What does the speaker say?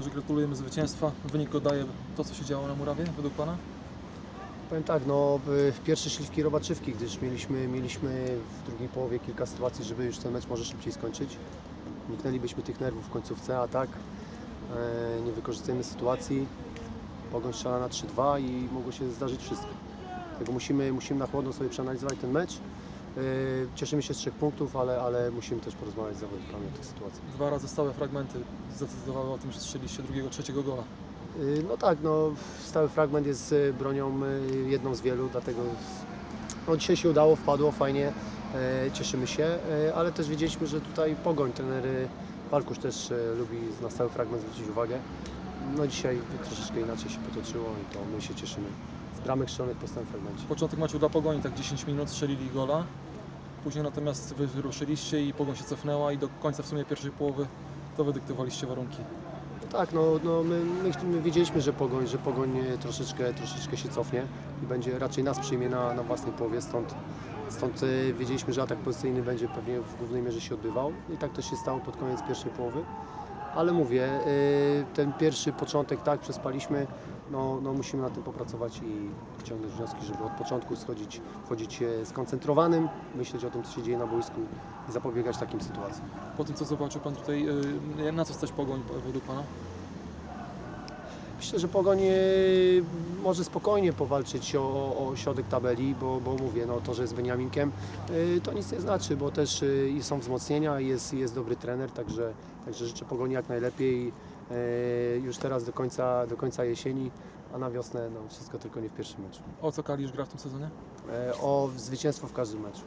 trenerze, gratulujemy zwycięstwa. Wynik oddaje to, co się działo na murawie, według Pana? Powiem tak, no pierwsze śliwki robaczywki, gdyż mieliśmy, mieliśmy w drugiej połowie kilka sytuacji, żeby już ten mecz może szybciej skończyć. Uniknęlibyśmy tych nerwów w końcówce, a tak e, nie wykorzystujemy sytuacji. Pogoń strzela na 3-2 i mogło się zdarzyć wszystko. Dlatego musimy, musimy na chłodno sobie przeanalizować ten mecz. E, cieszymy się z trzech punktów, ale, ale musimy też porozmawiać z zawodnikami o tych sytuacjach. Dwa razy stałe fragmenty zdecydowały o tym, że strzeliście drugiego, trzeciego gola. Y, No tak, no, stały fragment jest y, bronią y, jedną z wielu, dlatego no, dzisiaj się udało, wpadło fajnie, cieszymy się, ale też wiedzieliśmy, że tutaj pogoń, trener y, Walkusz też lubi na stały fragment zwrócić uwagę. No dzisiaj troszeczkę inaczej się potoczyło i to my się cieszymy z bramek strzelonych po stałym fragmencie. Początek meczu dla Pogoni, tak 10 minut, strzelili gola. Później natomiast wy wyruszyliście i Pogoń się cofnęła i do końca w sumie pierwszej połowy to wydyktowaliście warunki. Tak, no, no my, my, my wiedzieliśmy, że Pogoń, że Pogoń e, troszeczkę, troszeczkę się cofnie i będzie raczej nas przyjmie na, na własnej połowie, stąd, stąd e, wiedzieliśmy, że atak pozycyjny będzie pewnie w głównej mierze się odbywał i tak też się stało pod koniec pierwszej połowy. Ale mówię, e, ten pierwszy początek tak przespaliśmy, no, no musimy na tym popracować i wyciągnąć wnioski, żeby od początku schodzić, wchodzić e, skoncentrowanym, myśleć o tym, co się dzieje na boisku i zapobiegać takim sytuacjom. Po tym, co zobaczył Pan tutaj, yy, na co stać Pogoń według Pana? Myślę, że Pogoń e, może spokojnie powalczyć o, o środek tabeli, bo, bo mówię, no to, że jest Beniaminkiem, e, to nic nie znaczy, bo też e, są wzmocnienia, jest, jest dobry trener, także, także życzę Pogoni jak najlepiej już teraz do końca, do końca jesieni, a na wiosnę no, wszystko tylko nie w pierwszym meczu. O co Kalisz gra w tym sezonie? O zwycięstwo w każdym meczu.